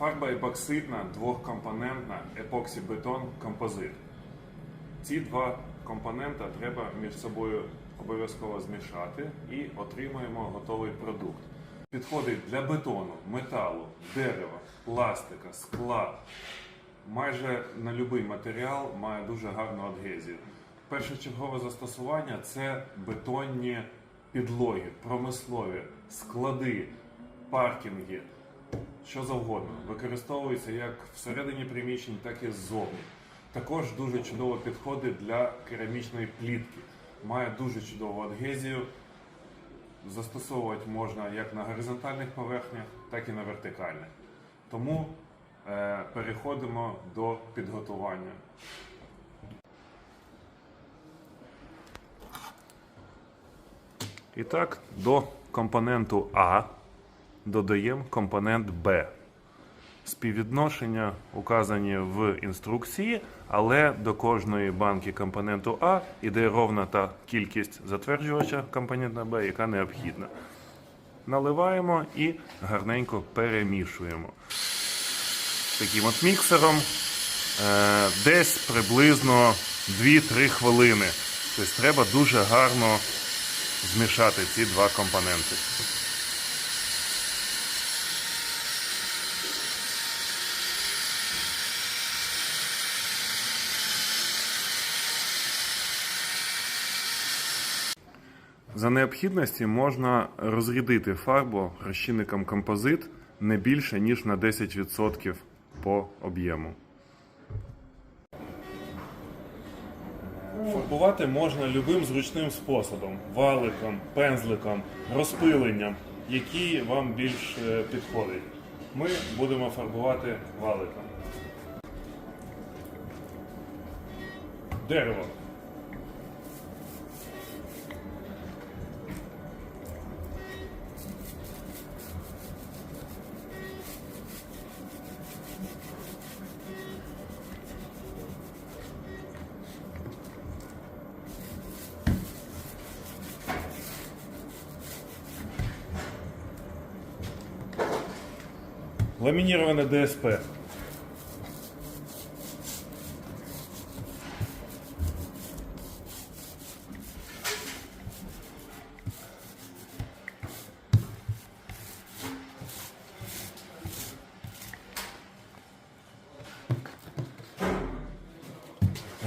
Фарба епоксидна двохкомпонентна епоксібетон композит. Ці два компонента треба між собою обов'язково змішати і отримуємо готовий продукт. Підходить для бетону, металу, дерева, пластика, скла. Майже на будь-який матеріал має дуже гарну адгезію. Першочергове застосування це бетонні підлоги, промислові, склади, паркінги, що завгодно. Використовується як всередині приміщень, так і ззовні. Також дуже чудово підходить для керамічної плітки. Має дуже чудову адгезію. Застосовувати можна як на горизонтальних поверхнях, так і на вертикальних. Тому е, переходимо до підготування. І так, до компоненту А додаємо компонент Б. Співвідношення указані в інструкції, але до кожної банки компоненту А йде ровна та кількість затверджувача компонента Б, яка необхідна. Наливаємо і гарненько перемішуємо. Таким от міксером е, десь приблизно 2-3 хвилини. Тобто треба дуже гарно змішати ці два компоненти. За необхідності можна розрядити фарбу розчинником композит не більше, ніж на 10% по об'єму. Фарбувати можна любим зручним способом: валиком, пензликом, розпиленням, який вам більш е, підходить. Ми будемо фарбувати валиком. Дерево. Ламініроване ДСП.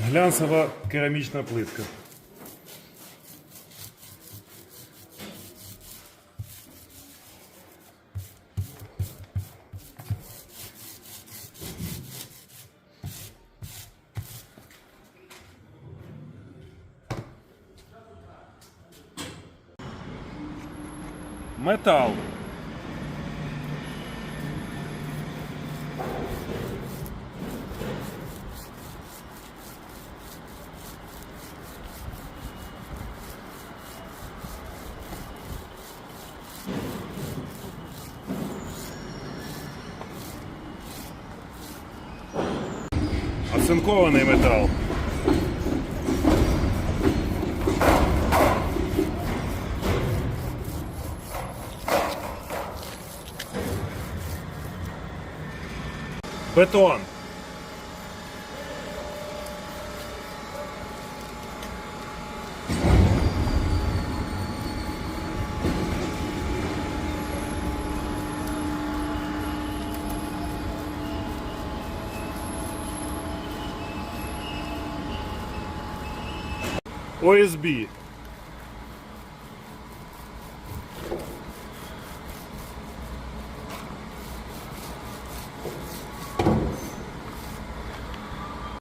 Глянцева керамічна плитка. Метал. Оцинкований метал. Бетон. ОСБ.